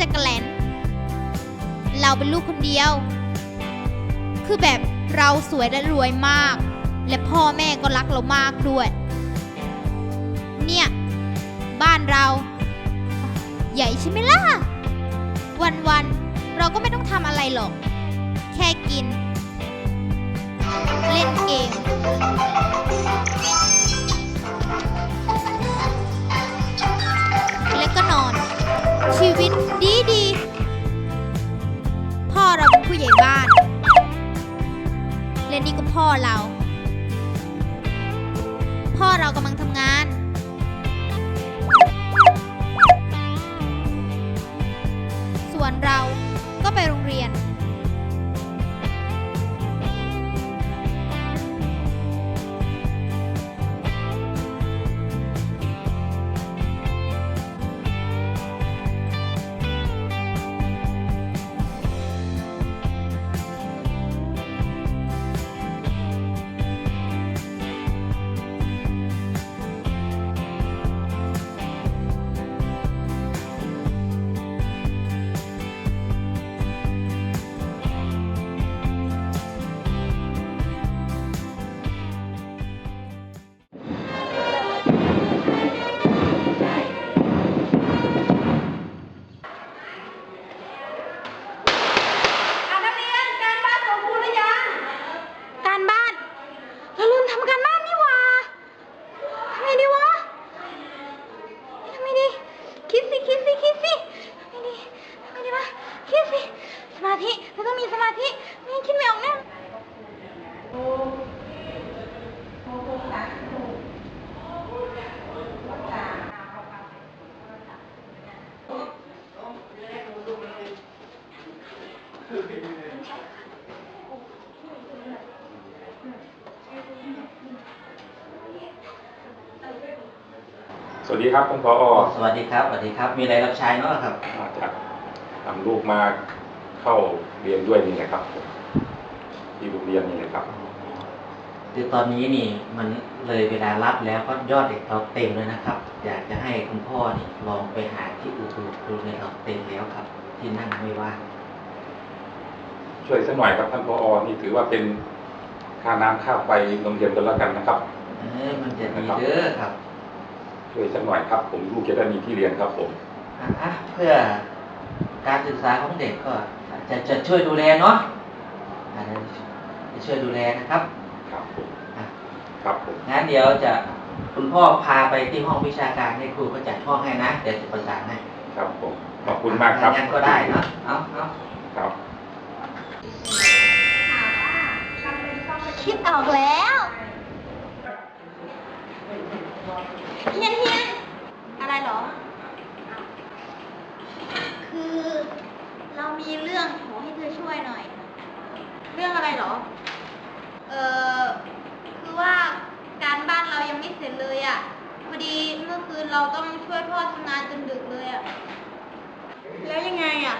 จักรแลนเราเป็นลูกคนเดียว คือแบบเราสวยและรวยมาก และพ่อแม่ก็รักเรามากด้วย เนี่ย บ้านเรา ใหญ่ใช่ไหมล่ะ วันๆ เราก็ไม่ต้องทำอะไรหรอก แค่กิน เล่นเกม วิตดี สวัสดีครับท่านผอสวัสดีครับสวัสดีครับ มีอะไรรับใช้เนาะครับมาจากทำลูกมาเข้าเรียนด้วยนี่แหละครับที่โรงเรียนนี่แหละครับคือตอนนี้นี่มันเลยเวลารับแล้วก็ยอดเด็กเราเต็มเลยนะครับ อยากจะให้คุณพ่อนี่ลองไปหาที่อื่นดูดูในเราเต็มแล้วครับ ที่นั่งไม่ว่างช่วยสักหน่อยครับท่านผอนี่ถือว่าเป็นค่าน้ำค่าไฟโรงเรียนกันแล้วกันนะครับเออมันจะดีเด้อครับ ช่วยสักหน่อยครับ ผมลูกจะได้มีที่เรียนครับผมอะอะเพื่อการศึกษาของเด็กก็จะจะช่วยดูแลเนาะอะจะช่วยดูแลนะครับ ครับผมอะครับผมงั้นเดี๋ยวจะคุณพ่อพาไปที่ห้องวิชาการให้ครูเขาจัดห้องให้นะเดี๋ยวจะประสานให้ครับผมขอบคุณมากครับงั้นก็ได้เนาะเอาเอาครับคิดออกแล้วเฮียนเฮียนอะไรเหรอ คือเรามีเรื่องขอให้เธอช่วยหน่อย เรื่องอะไรเหรอ เออคือว่าการบ้านเรายังไม่เสร็จเลยอะ่ะ พอดีเมื่อคืนเราต้องช่วยพ่อทำงานจนดึกเลยอะ่ะ แล้วยังไงอะ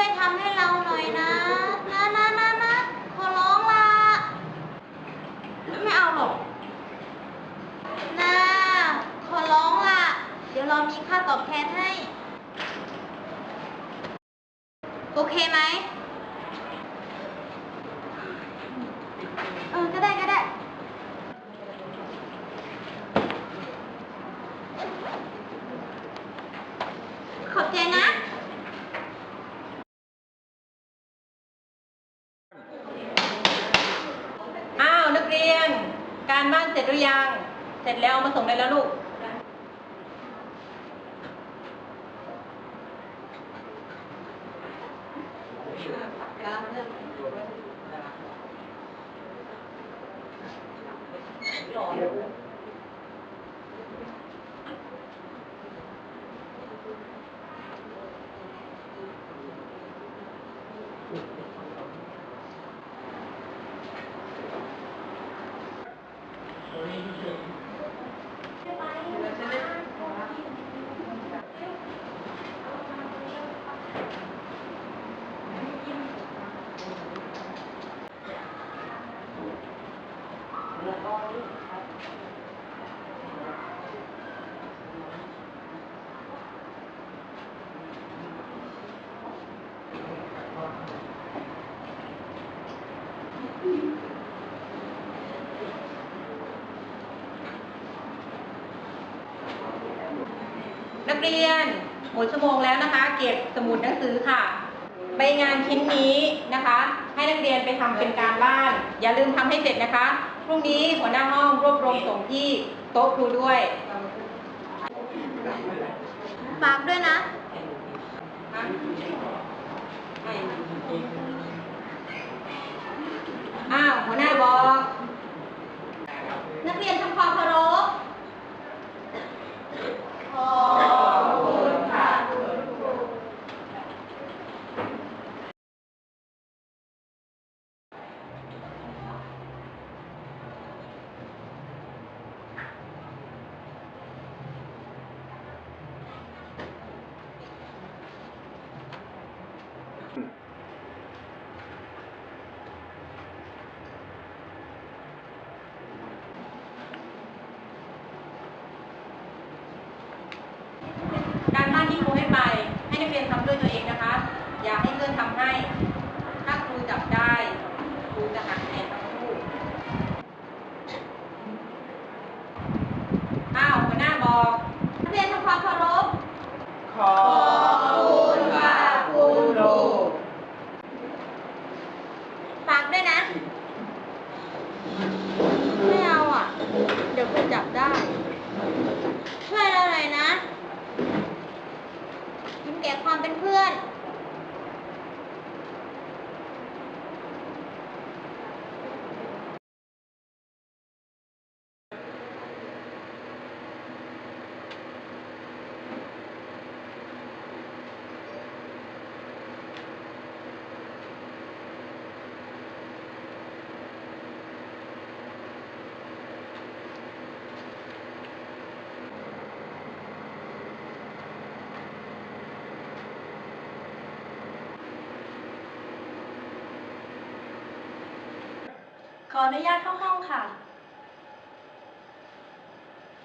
ช่วยทำให้เราหน่อยนะนะนะนะนะขอร้องละไม่เอาหรอกนะขอร้องล่ะเดี๋ยวเรามีค่าตอบแทนให้ โอเคไหม più attaccata di quella di No. Thank you. นักเรียนหมดชั่วโมงแล้วนะคะ เก็บสมุดหนังสือค่ะไปงานชิ้นนี้นะคะ ให้นักเรียนไปทำเป็นการบ้าน อย่าลืมทำให้เสร็จนะคะ พรุ่งนี้หัวหน้าห้องรวบรวมส่งที่โต๊ะครูด้วย ฝากด้วยนะ อ้าวหัวหน้าบอก นักเรียนทำความเคารพขอบคุณค่ะคุณครู การบ้านที่ครูให้ไป ให้ นักเรียนทำด้วยตัวเองนะคะ อย่าให้เพื่อนทำให้ ถ้าครูจับได้ ครูจะหักคะแนนทั้งคู่อ้าวหัวหน้าบอก นักเรียนทำความเคารพ ขอบคุณค่ะคุณครู ฝากด้วยนะ ไม่เอาอะ เดี๋ยวคุณจับได้ ช่วยเราหน่อยนะเห็นแก่ความเป็นเพื่อน ข ออนุญาตเข้าห้องค่ะ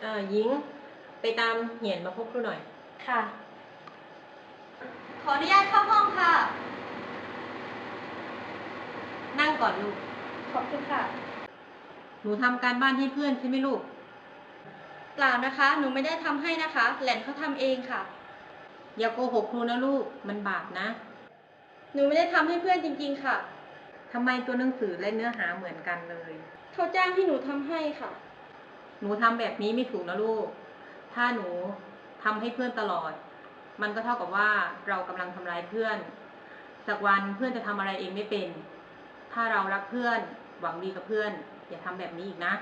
อ่าหญิง ไปตามเหียนมาพบครูหน่อย ค่ะ ขออนุญาตเข้าห้องค่ะ นั่งก่อนลูก ขอบคุณค่ะ หนูทำการบ้านให้เพื่อนใช่ไหมลูก เปล่านะคะ หนูไม่ได้ทำให้นะคะ แหลนเขาทำเองค่ะ อย่าโกหกครูนะลูก มันบาปนะ หนูไม่ได้ทำให้เพื่อนจริงๆค่ะ ทำไมตัวหนังสือและเนื้อหาเหมือนกันเลย เขาจ้างที่หนูทำให้ค่ะ หนูทำแบบนี้ไม่ถูกนะลูก ถ้าหนูทำให้เพื่อนตลอด มันก็เท่ากับว่าเรากำลังทำร้ายเพื่อน สักวันเพื่อนจะทำอะไรเองไม่เป็น ถ้าเรารักเพื่อนหวังดีกับเพื่อน อย่าทำแบบนี้อีกนะ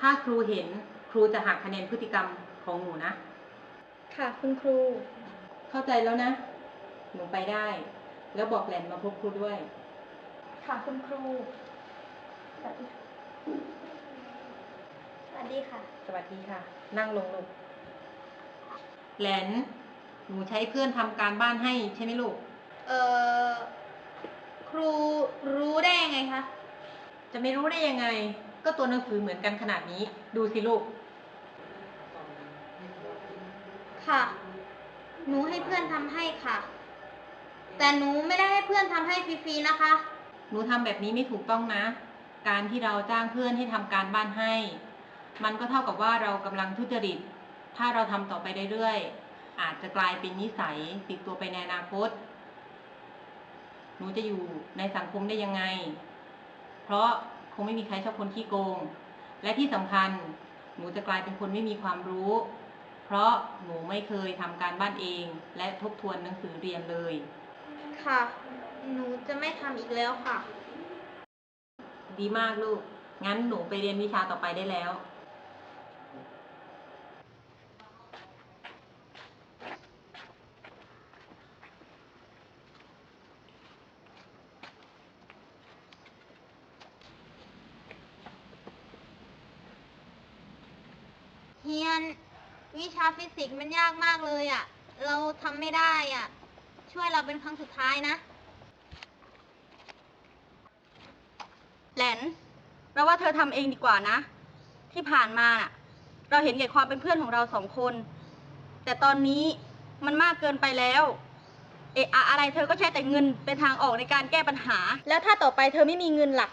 ถ้าครูเห็นครูจะหักคะแนนพฤติกรรมของหนูนะ ค่ะ คุณครู เข้าใจแล้วนะ หนูไปได้ แล้วบอกแหลนมาพบครูด้วย ค่ะคุณครู สวัสดีค่ะสวัสดีค่ะ สวัสดีค่ะ นั่งลงลูกแหลนหนูใช้เพื่อนทำการบ้านให้ใช่ไหมลูก เอ่อ ครูรู้ได้ยังไงคะ จะไม่รู้ได้ยังไง ก็ตัวหนังสือเหมือนกันขนาดนี้ ดูสิลูก ค่ะ หนูให้เพื่อนทำให้ค่ะ แต่หนูไม่ได้ให้เพื่อนทำให้ฟรีๆนะคะ หนูทำแบบนี้ไม่ถูกต้องนะ การที่เราจ้างเพื่อนให้ทำการบ้านให้ มันก็เท่ากับว่าเรากำลังทุจริต ถ้าเราทำต่อไปเรื่อยๆ อาจจะกลายเป็นนิสัยติดตัวไปในอนาคต หนูจะอยู่ในสังคมได้ยังไง เพราะคงไม่มีใครชอบคนขี้โกง และที่สำคัญหนูจะกลายเป็นคนไม่มีความรู้ เพราะหนูไม่เคยทำการบ้านเอง และทบทวนหนังสือเรียนเลย ค่ะ หนูจะไม่ทำอีกแล้วค่ะ ดีมากลูก งั้นหนูไปเรียนวิชาต่อไปได้แล้ว เฮียน วิชาฟิสิกส์มันยากมากเลยอะ่ะ เราทำไม่ได้อะ่ะ ช่วยเราเป็นครั้งสุดท้ายนะ แหลน เราว่าเธอทำเองดีกว่านะ ที่ผ่านมาน่ะ เราเห็นแก่ความเป็นเพื่อนของเราสองคน แต่ตอนนี้มันมากเกินไปแล้ว เอะอะอะไรเธอก็ใช้แต่เงินเป็นทางออกในการแก้ปัญหา แล้วถ้าต่อไปเธอไม่มีเงินหลัก